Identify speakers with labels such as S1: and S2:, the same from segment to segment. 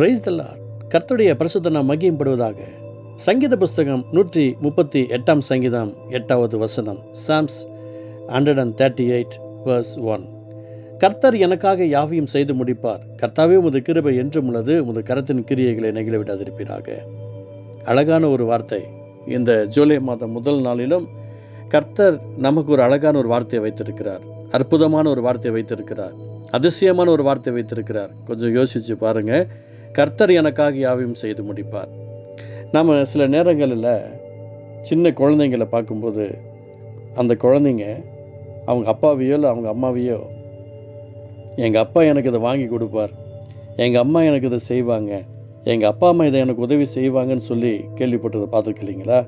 S1: Praise the கர்த்துடைய பரிசுத்தனம் மகியப்படுவதாக சங்கீத புஸ்தகம் நூற்றி முப்பத்தி எட்டாம் சங்கீதம் எட்டாவது வசனம். Psalms hundred and thirty eight verse one கர்த்தர் எனக்காக யாவையும் செய்து முடிப்பார். கர்த்தாவே உமது கிருபை என்றும் உள்ளது உமது கரத்தின் கிரியைகளை நெகிழ விடாதிருப்பீராக அழகான ஒரு வார்த்தை. இந்த ஜூலை மாதம் முதல் நாளிலும் கர்த்தர் நமக்கு ஒரு அழகான ஒரு வார்த்தையை வைத்திருக்கிறார். அற்புதமான ஒரு வார்த்தையை வைத்திருக்கிறார். அதிசயமான ஒரு வார்த்தை வைத்திருக்கிறார். கொஞ்சம் யோசிச்சு பாருங்க. கர்த்தர் எனக்காக யாவையும் செய்து முடிப்பார். நம்ம சில நேரங்களில் சின்ன குழந்தைங்களை பார்க்கும்போது அந்த குழந்தைங்க அவங்க அப்பாவையோ இல்லை அவங்க அம்மாவையோ எங்கள் அப்பா எனக்கு இதை வாங்கி கொடுப்பார். எங்கள் அம்மா எனக்கு இதை செய்வாங்க. எங்கள் அப்பா அம்மா இதை எனக்கு உதவி செய்வாங்கன்னு சொல்லி கேள்விப்பட்டதை பார்த்துருக்கீங்களா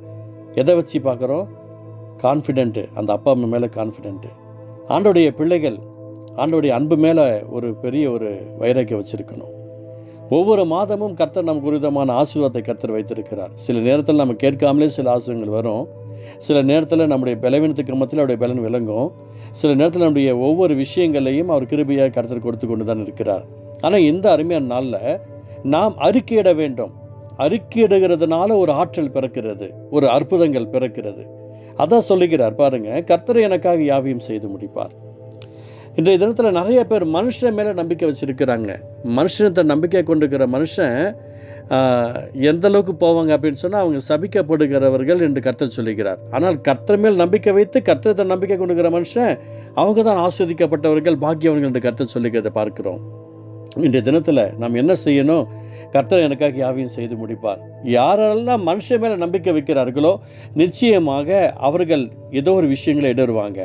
S1: எதை வச்சு பார்க்குறோம்? கான்ஃபிடென்ட்டு அந்த அப்பா அம்மா மேலே கான்ஃபிடென்ட்டு ஆண்டோடைய பிள்ளைகள் ஆண்டோடைய அன்பு மேலே ஒரு பெரிய ஒரு வைராக்கியம் வச்சுருக்கணும். ஒவ்வொரு மாதமும் கர்த்தர் நமக்கு ஒரு ஆசீர்வாதத்தை கர்த்தர் வைத்திருக்கிறார். சில நேரத்தில் நம்ம கேட்காமலே சில ஆசீர்வாதங்கள் வரும். சில நேரத்தில் நம்முடைய பலவீனத்துக்கு மத்தியில் அவருடைய பலன் விளங்கும். சில நேரத்தில் நம்முடைய ஒவ்வொரு விஷயங்களையும் அவர் கிருபையாக கருத்தர் கொடுத்து கொண்டு தான் இருக்கிறார். ஆனால் இந்த அருமையான நாளில் நாம் அறிக்கையிட வேண்டும். அறிக்கையிடுகிறதுனால ஒரு ஆற்றல் பிறக்கிறது. ஒரு அற்புதங்கள் பிறக்கிறது. அதான் சொல்லுகிறார் பாருங்க கர்த்தர் எனக்காக யாவையும் செய்து முடிப்பார். இன்றைய தினத்தில் நிறைய பேர் மனுஷன் மேலே நம்பிக்கை வச்சுருக்கிறாங்க. மனுஷனத்தை நம்பிக்கை கொண்டிருக்கிற மனுஷன் எந்த அளவுக்கு போவாங்க அப்படின்னு சொன்னால் அவங்க சபிக்கப்படுகிறவர்கள் என்று கர்த்தர் சொல்லுகிறார். ஆனால் கர்த்தர் மேல் நம்பிக்கை வைத்து கர்த்தத்தை நம்பிக்கை கொண்டுகிற மனுஷன் அவங்க தான் ஆஸ்வதிக்கப்பட்டவர்கள் பாக்கியவர்கள் என்று கர்த்தர் சொல்லுகிறதை பார்க்கிறோம். இன்றைய தினத்தில் நாம் என்ன செய்யணும்? கர்த்தர் எனக்காக யாவையும் செய்து முடிப்பார். யாரெல்லாம் மனுஷன் மேலே நம்பிக்கை வைக்கிறார்களோ நிச்சயமாக அவர்கள் ஏதோ ஒரு விஷயங்களை இடருவாங்க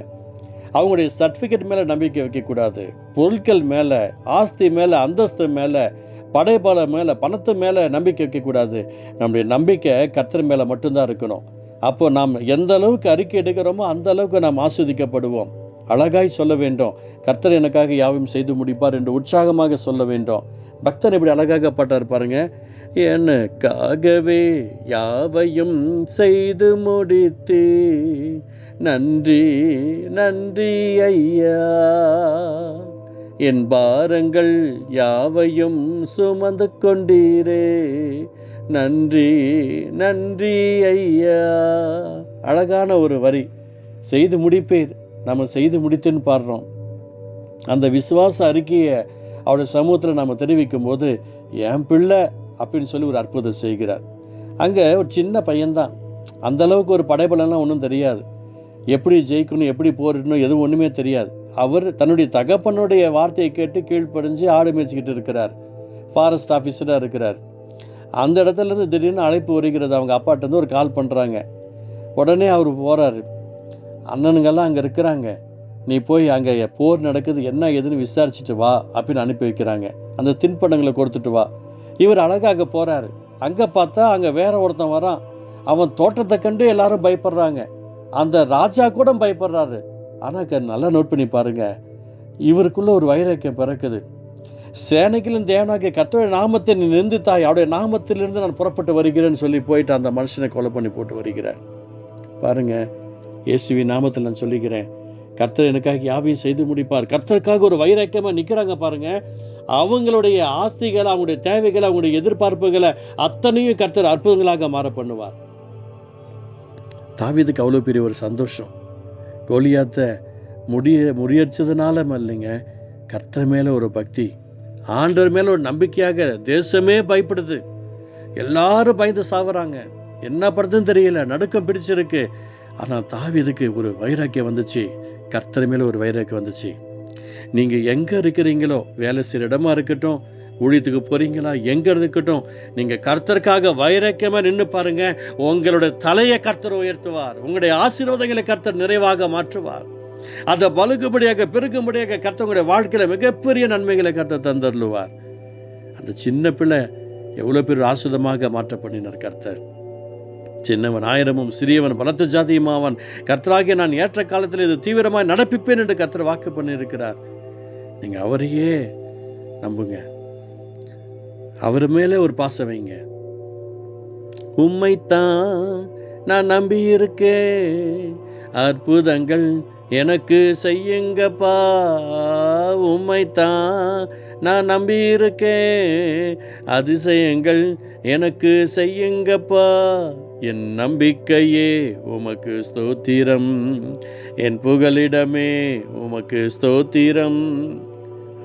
S1: அவங்களுடைய சர்டிஃபிகேட் மேலே நம்பிக்கை வைக்கக்கூடாது. பொருட்கள் மேலே ஆஸ்தி மேலே அந்தஸ்து மேலே படைப்பாளர் மேலே பணத்து மேலே நம்பிக்கை வைக்கக்கூடாது. நம்முடைய நம்பிக்கை கர்த்தர் மேலே மட்டும்தான் இருக்கணும். அப்போ நாம் எந்த அளவுக்கு அறிக்கை எடுக்கிறோமோ அந்த அளவுக்கு நாம் ஆஸ்வதிக்கப்படுவோம். அழகாய் சொல்ல வேண்டும். கர்த்தர் எனக்காக யாவையும் செய்து முடிப்பார் என்று உற்சாகமாக சொல்ல வேண்டும். பக்தர் இப்படி அழகாக பாட்டார் பாருங்க. எனக்காகவே யாவையும் செய்து முடித்து. நன்றி நன்றி ஐயா. என் பாரங்கள் யாவையும் சுமந்து கொண்டீரே. நன்றி நன்றி ஐயா. அழகான ஒரு வரி. செய்து முடிப்பேர். நம்ம செய்து முடித்துன்னு பாடுறோம். அந்த விசுவாச அறிக்கையை அவருடைய சமூகத்தில் நாம் தெரிவிக்கும் போது என் பிள்ளை அப்படின்னு சொல்லி ஒரு அற்புதம் செய்கிறார். அங்கே ஒரு சின்ன பையன்தான். அந்த அளவுக்கு ஒரு படைபலம்லாம் ஒன்றும் தெரியாது. எப்படி ஜெயிக்கணும் எப்படி போரிடணும் எதுவும் ஒன்றுமே தெரியாது. அவர் தன்னுடைய தகப்பனுடைய வார்த்தையை கேட்டு கீழ்ப்படிஞ்சு ஆடு மேய்ச்சிக்கிட்டு இருக்கிறார். ஃபாரஸ்ட் ஆஃபீஸராக இருக்கிறார். அந்த இடத்துல இருந்து திடீர்னு அழைப்பு வருகிறது. அவங்க அப்பாட்டேருந்து ஒரு கால் பண்ணுறாங்க உடனே அவர் போகிறாரு அண்ணனுங்கெல்லாம் அங்கே இருக்கிறாங்க. நீ போய் அங்கே போர் நடக்குது என்ன ஏதுன்னு விசாரிச்சுட்டு வா அப்படின்னு அனுப்பி வைக்கிறாங்க. அந்த தின்பண்டங்களை கொடுத்துட்டு வா. இவர் அழகாக போகிறாரு அங்கே பார்த்தா அங்கே வேற ஒருத்தன் வரான். அவன் தோட்டத்தை கண்டு எல்லாரும் பயப்படுறாங்க. அந்த ராஜா கூட பயப்படுறாரு. ஆனால் நல்லா நோட் பண்ணி பாருங்க. இவருக்குள்ள ஒரு வைரக்கியம் பிறக்குது. சேனைகளின் தேவனாகிய கர்த்தருடைய நாமத்தை நீ நிந்தித்தாய் அவருடைய நாமத்திலிருந்து நான் புறப்பட்டு வருகிறேன்னு சொல்லி போயிட்டு அந்த மனுஷனை கொலை பண்ணி போட்டு வருகிறேன் பாருங்க இயேசுவி நாமத்தில் நான் சொல்லிக்கிறேன் கர்த்தர் எனக்காக யாவையும் செய்து முடிப்பார். கர்த்தருக்காக ஒரு வைராக்கியமாக நிற்கிறாங்க பாருங்க. அவங்களுடைய ஆஸ்திகளை அவங்களுடைய தேவைகளை அவங்களுடைய எதிர்பார்ப்புகளை அத்தனையும் கர்த்தர் அற்புதங்களாக மாற பண்ணுவார். தாவீதுக்கு அவ்வளோ பெரிய ஒரு சந்தோஷம். கோலியாத்தை முடிய முறியடிச்சதுனால இல்லைங்க கர்த்தர் மேலே ஒரு பக்தி ஆண்டவர் மேலே ஒரு நம்பிக்கையாக தேசமே பயப்படுது. எல்லாரும் பயந்து சாவறாங்க. என்ன படுறதுன்னு தெரியல நடுக்கம் பிடிச்சிருக்கு. ஆனால் தாவீதுக்கு ஒரு வைராக்கியம் வந்துச்சு. கர்த்தர் மேலே ஒரு வைராக்கியம் வந்துச்சு. நீங்கள் எங்கே இருக்கிறீங்களோ வேலை செய்கிற இடமா இருக்கட்டும் ஊழியத்துக்கு போகிறீங்களா எங்கே இருக்கட்டும் நீங்கள் கர்த்தருக்காக வைரக்கியமாக நின்று பாருங்க. உங்களுடைய தலையை கர்த்தர் உயர்த்துவார். உங்களுடைய ஆசீர்வாதங்களை கர்த்தர் நிறைவாக மாற்றுவார். அதை பழுகுபடியாக பெருக்கும்படியாக கர்த்தர் உங்களுடைய வாழ்க்கையில் மிகப்பெரிய நன்மைகளை கர்த்தர் தந்தருளுவார். அந்த சின்ன பிள்ளை எவ்வளோ பேர் ஆசுதமாக மாற்ற கர்த்தர். சின்னவன் ஆயிரமும் சிறியவன் பலத்த ஜாதியுமாவன் கர்த்தராகிய நான் ஏற்ற காலத்தில் இது தீவிரமாய் நடப்பிப்பேன் என்று கர்த்தர் வாக்கு பண்ணியிருக்கிறார். நீங்கள் அவரையே நம்புங்க. அவர் மேலே ஒரு பாசம் வைங்க. உம்மைத்தான் நான் நம்பியிருக்கேன். அற்புதங்கள் எனக்கு செய்யுங்கப்பா. உம்மைத்தான் நான் நம்பியிருக்கேன். அதிசயங்கள் எனக்கு செய்யுங்கப்பா. என் நம்பிக்கையே உமக்கு ஸ்தோத்திரம். என் புகலிடமே உமக்கு ஸ்தோத்திரம்.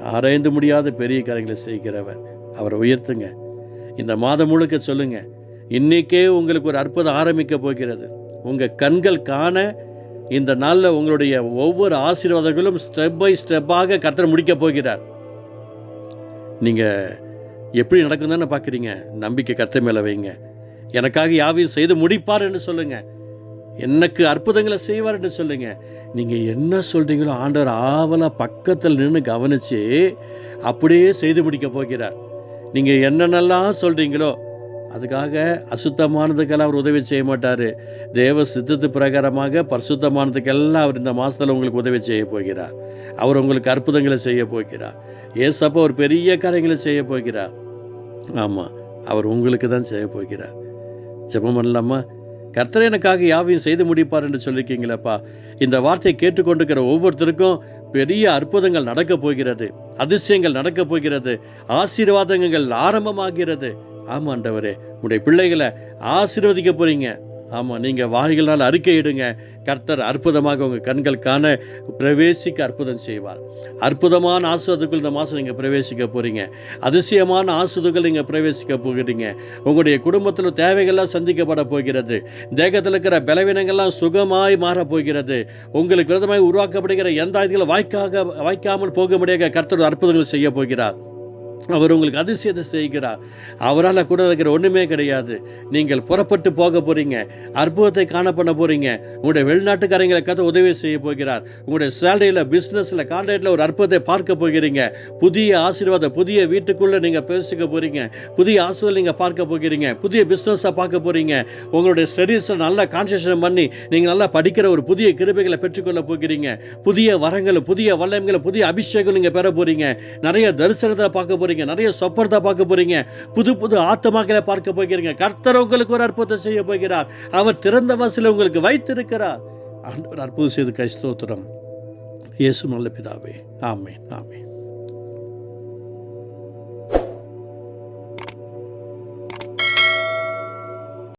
S1: ஆராய்ந்து முடியாத பெரிய காரியங்களை செய்கிறவர். அவரை உயர்த்துங்க. இந்த மாதம் முழுக்க சொல்லுங்க. இன்னைக்கே உங்களுக்கு ஒரு அற்புதம் ஆரம்பிக்க போகிறது. உங்கள் கண்கள் காண இந்த நாளில் உங்களுடைய ஒவ்வொரு ஆசீர்வாதங்களும் ஸ்டெப் பை ஸ்டெப்பாக கர்த்தர் முடிக்க போகிறார். நீங்கள் எப்படி நடக்கும் தானே பார்க்குறீங்க நம்பிக்கை கர்த்தர் மேலே வைங்க. எனக்காக யாவையும் செய்து முடிப்பார் என்று சொல்லுங்க. எனக்கு அற்புதங்களை செய்வார் என்று சொல்லுங்க. நீங்கள் என்ன சொல்கிறீங்களோ ஆண்டவர் ஆவலா பக்கத்தில் நின்று கவனிச்சு அப்படியே செய்து முடிக்க போகிறார். நீங்கள் என்னென்னலாம் சொல்கிறீங்களோ அதுக்காக அசுத்தமானதுக்கெல்லாம் அவர் உதவி செய்ய மாட்டார். தேவ சித்தத்து பிரகாரமாக பரிசுத்தமானதுக்கெல்லாம் அவர் இந்த மாதத்தில் உங்களுக்கு உதவி செய்ய போகிறார். அவர் உங்களுக்கு அற்புதங்களை செய்ய போகிறார். ஏசப்பா ஒரு பெரிய காரியங்களை செய்ய போகிறார். ஆமாம் அவர் உங்களுக்கு தான் செய்ய போகிறார். ஜெபம் பண்ணலாமா? கர்த்தர் எனக்காக யாவையும் செய்து முடிப்பார் என்று சொல்லியிருக்கீங்களப்பா இந்த வார்த்தையை கேட்டுக்கொண்டிருக்கிற ஒவ்வொருத்தருக்கும் பெரிய அற்புதங்கள் நடக்கப் போகிறது. அதிசயங்கள் நடக்கப் போகிறது. ஆசீர்வாதங்கள் ஆரம்பமாகிறது. ஆமாண்டவரே உடைய பிள்ளைகளை ஆசீர்வதிக்க போறீங்க. ஆமாம் நீங்கள் வாய்களால் அறிக்கையிடுங்க. கர்த்தர் அற்புதமாக உங்கள் கண்கள் காண பிரவேசிக்க அற்புதம் செய்வார். அற்புதமான ஆசிரியத்துக்குள் இந்த மாதம் நீங்கள் பிரவேசிக்க போகிறீங்க அதிசயமான ஆசிரியர்கள் நீங்கள் பிரவேசிக்க போகிறீங்க. உங்களுடைய குடும்பத்தில் தேவைகள்லாம் சந்திக்கப்பட போகிறது. தேகத்தில் இருக்கிற பலவீனங்கள்லாம் சுகமாய் மாறப்போகிறது உங்களுக்கு விரதமாய் உருவாக்கப்படுகிற எந்த இதுகளும் வாய்க்காக வாய்க்காமல் போக முடியாத கர்த்தர் அற்புதங்கள் செய்ய போகிறார். அவர் உங்களுக்கு அதிசயத்தை செய்கிறார். அவரால் கூட இருக்கிற ஒன்றுமே கிடையாது. நீங்கள் புறப்பட்டு போக போகிறீங்க அற்புதத்தை காண பண்ண போகிறீங்க உங்களுடைய வெளிநாட்டுக்காரங்களை கதை உதவி செய்ய போகிறார். உங்களுடைய சேலரியில் பிஸ்னஸில் கான்ட்ராக்டில் ஒரு அற்புதத்தை பார்க்க போகிறீங்க. புதிய ஆசீர்வாதம் புதிய வீட்டுக்குள்ளே நீங்கள் பேசிக்க போகிறீங்க புதிய ஆசீர்வாதம் நீங்கள் பார்க்க போகிறீங்க. புதிய பிஸ்னஸை பார்க்க போகிறீங்க உங்களுடைய ஸ்டடீஸில் நல்லா கான்சன்ட்ரேஷன் பண்ணி நீங்கள் நல்லா படிக்கிற ஒரு புதிய கிருபைகளை பெற்றுக்கொள்ள போகிறீங்க. புதிய வரங்களும் புதிய வல்லயங்களும் புதிய அபிஷேகம் நீங்கள் பெற போகிறீங்க நிறைய தரிசனத்தை பார்க்க போகிறீங்க நிறைய சொப்பனத்தை பார்க்க போகிறீங்க புது புது ஆத்தமாக்களை பார்க்க போகிறீங்க. கர்த்தர் உங்களுக்கு ஒரு அற்புதம் செய்ய போகிறார். அவர் திறந்த வாசலை உங்களுக்கு வைத்திருக்கிறார். அற்புதம் செய்து கை ஸ்தோத்திரம். இயேசு நல்ல பிதாவே. ஆமே ஆமே